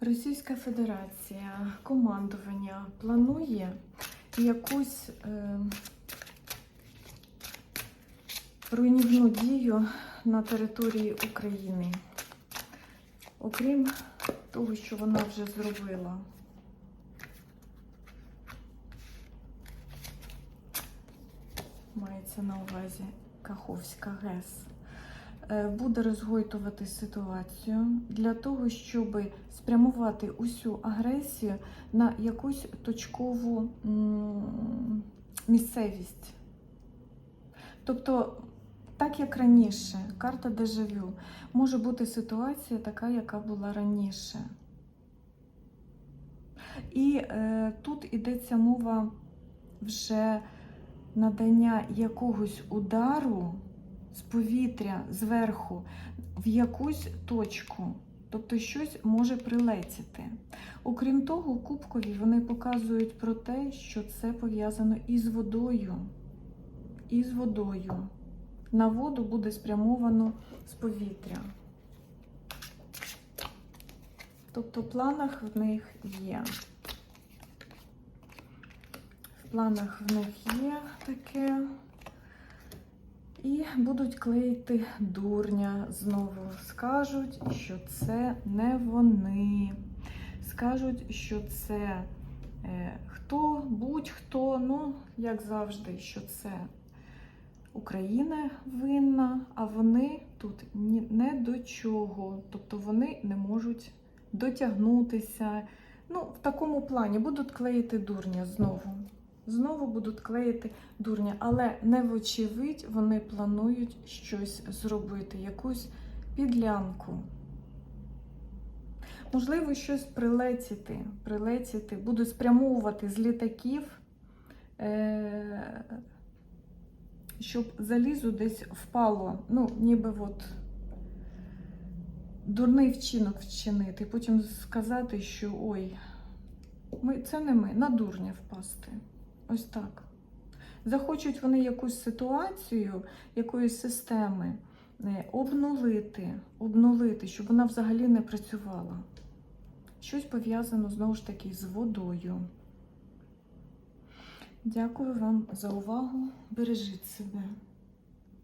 Російська Федерація, командування планує якусь е, руйнівну дію на території України. Окрім того, що вона вже зробила. Мається на увазі Каховська ГЕС. Е, Буде розгойтувати ситуацію для того, щоб спрямувати усю агресію на якусь точкову місцевість. Тобто, так як раніше, карта дежавю, може бути ситуація така, яка була раніше. І е, тут йдеться мова вже надання якогось удару повітря зверху в якусь точку. Тобто щось може прилетіти. Окрім того, кубкові вони показують про те, що це пов'язано із водою. Із водою. На воду буде спрямовано з повітря. Тобто в планах в них є. В планах в них є таке. І будуть клеїти дурня знову. Скажуть, що це не вони. Скажуть, що це е, хто, будь-хто, ну, як завжди, що це Україна винна, а вони тут ні, не до чого. Тобто вони не можуть дотягнутися. Ну, в такому плані будуть клеїти дурня знову. Знову будуть клеїти дурня, але не вочевидь вони планують щось зробити, якусь підлянку. Можливо, щось прилетіти, прилетіти, будуть спрямовувати з літаків, е- щоб залізо десь впало. Ну, ніби от дурний вчинок вчинити, потім сказати, що ой, ми, це не ми, на дурня впасти. Ось так. Захочуть вони якусь ситуацію, якоїсь системи е, обнулити, обнулити, щоб вона взагалі не працювала. Щось пов'язано знову ж таки з водою. Дякую вам за увагу. Бережіть себе.